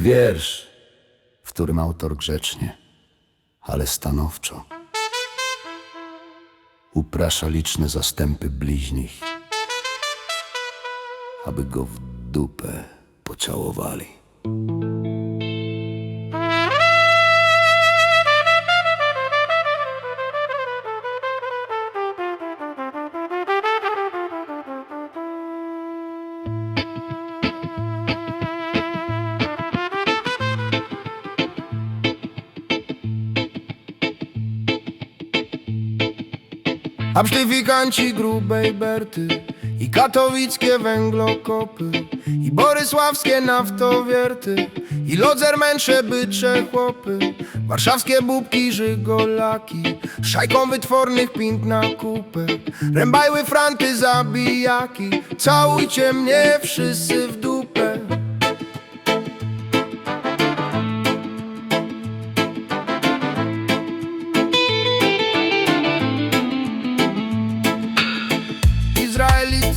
Wiersz, w którym autor grzecznie, ale stanowczo uprasza liczne zastępy bliźnich, aby go w dupę pocałowali. Absztyfikanci grubej Berty i katowickie węglokopy i borysławskie naftowierty i lodzermęcze bycze chłopy warszawskie bubki żygolaki szajką wytwornych pint na kupę rębajły franty zabijaki. Całujcie mnie wszyscy w dupę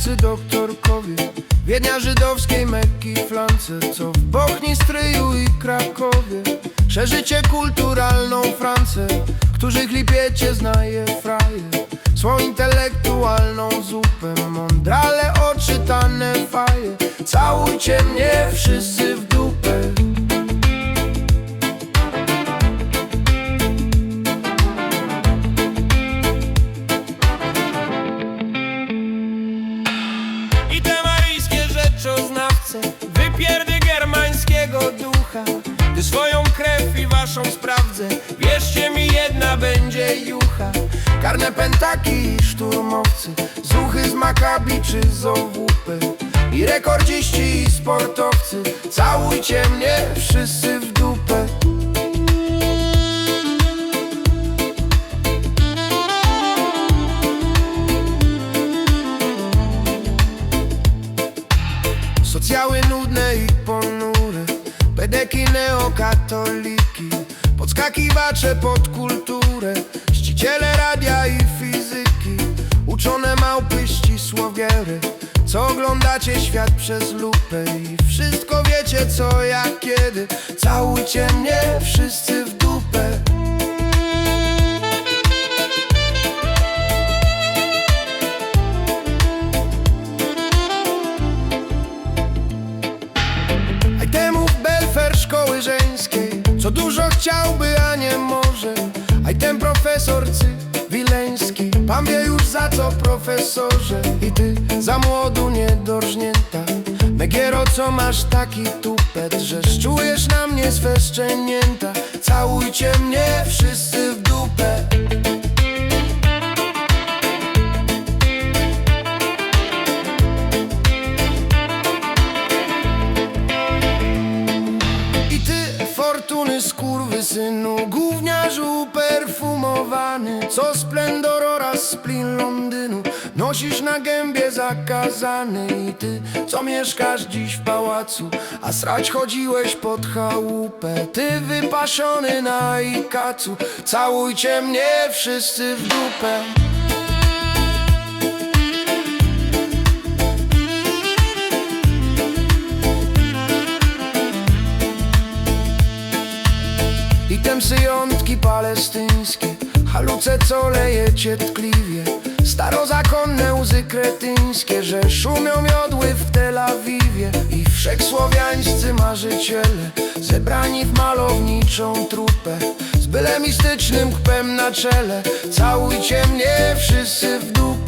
Izraelicy doktorkowie Wiednia żydowskiej Mekki flance Co w Bochni, Stryju i Krakowie. Szerzycie kulturalną Francję Którzy chlipiecie znaje fraje. Swą intelektualną zupę Mądrale oczytane faje. Całujcie mnie wszyscy w będzie jucha. Karne pentaki i szturmowcy Zuchy z Makabi czy z OWP I rekordziści i sportowcy Całujcie mnie wszyscy w dupę. Socjały nudne i ponure Pedeki neokatoliki Podskakiwacze pod kulturę Ściciele radia i fizyki Uczone małpy ścisłowiery Co oglądacie świat przez lupę I wszystko wiecie co jak kiedy. Całujcie mnie wszyscy w chciałby, a nie może. Aj ten profesor Wileński Pan wie już za co profesorze. I ty za młodu niedorżnięta Megiero co masz taki tupet Że czujesz na mnie swe szczenięta. Całujcie mnie wszyscy w dupę perfumowany Co splendor oraz splin Londynu Nosisz na gębie zakazany I ty, co mieszkasz dziś w pałacu A srać chodziłeś pod chałupę. Ty wypaszony na ikacu Całujcie mnie wszyscy w dupę. I tem syjątki palestyńskie Haluce co lejecie tkliwie Starozakonne łzy kretyńskie Że szumią miodły w Tel Awiwie. I wszechsłowiańscy marzyciele Zebrani w malowniczą trupę. Z byle mistycznym kpem na czele. Całujcie mnie wszyscy w dupę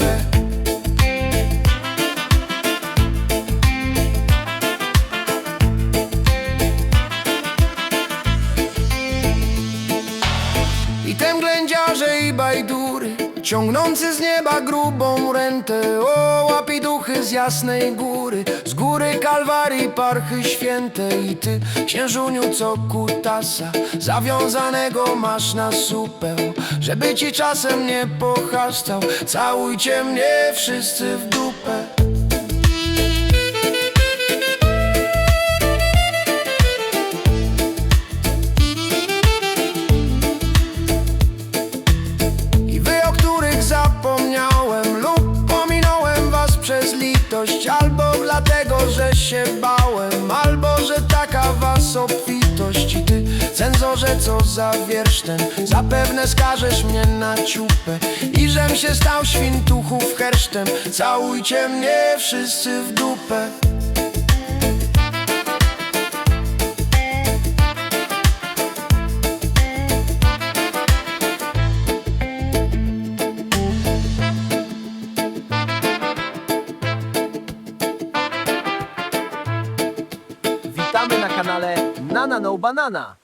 Ciągnący z nieba grubą rentę. O łapiduchy z jasnej góry Z góry kalwarii parchy święte. I ty księżuniu co kutasa Zawiązanego masz na supeł Żeby ci czasem nie pochaształ. Całujcie mnie wszyscy w dupę się bałem. Albo, że taka was obfitość I ty, cenzorze, co za wiersz ten. Zapewne skażesz mnie na ciupę. I żem się stał świntuchów hersztem. Całujcie mnie wszyscy w dupę. Witamy na kanale Nana No Banana.